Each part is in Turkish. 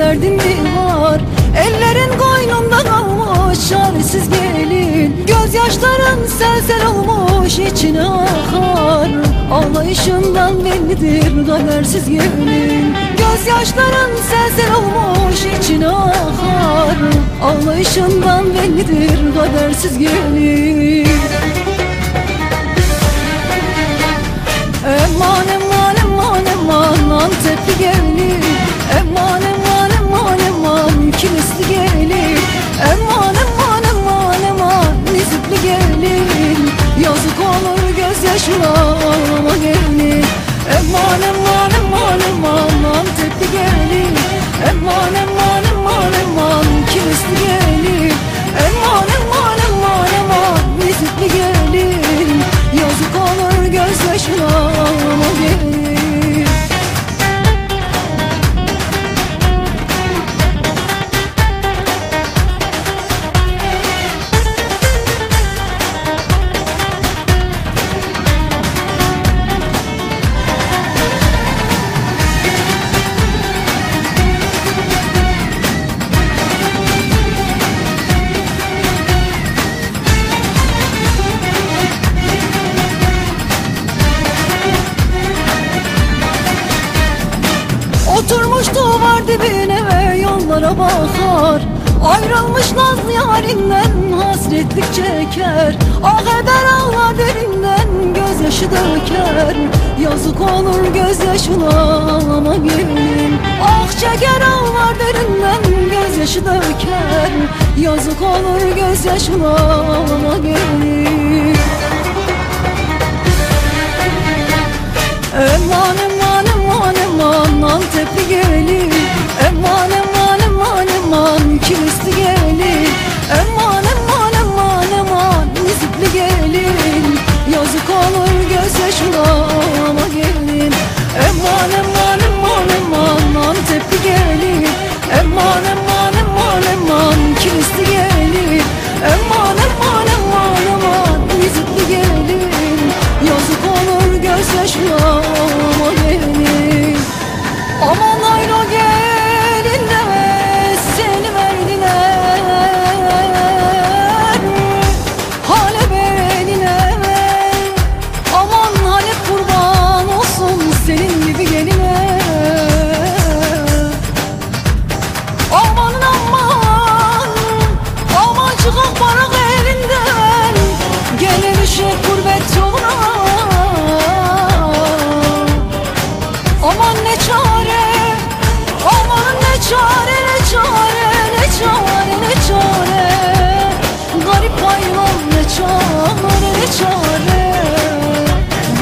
derdin mi var? Ellerin koynunda kalmış çaresiz gelin. Gözyaşların sel sel olmuş içine akar. Ağlayışından bellidir kadersiz gelin. Gözyaşların sel sel olmuş içine akar. Ağlayışından bellidir kadersiz gelin. Eman eman eman eman Antepli gelin. Eman eman Oturmuş duvar dibine ve yollara bakar. Ayrılmış nazlı yarinden hasretlik çeker. Ah eder ağlar derinden gözyaşı döker. Yazık olur gözyaşına ağlama gelin Ah çeker ağlar derinden gözyaşı döker. Yazık olur gözyaşına ağlama gelin Eman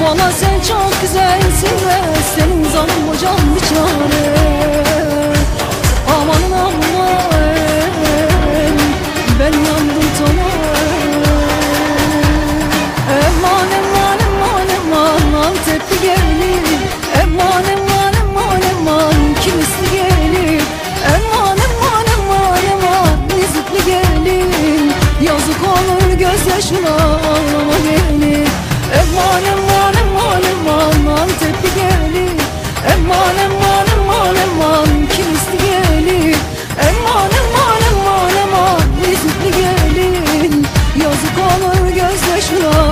Bana sen çok güzelsin ve senin zannım hocam bir çare. Amanın aman ben yandım tamam Eman eman eman eman tepki 为什么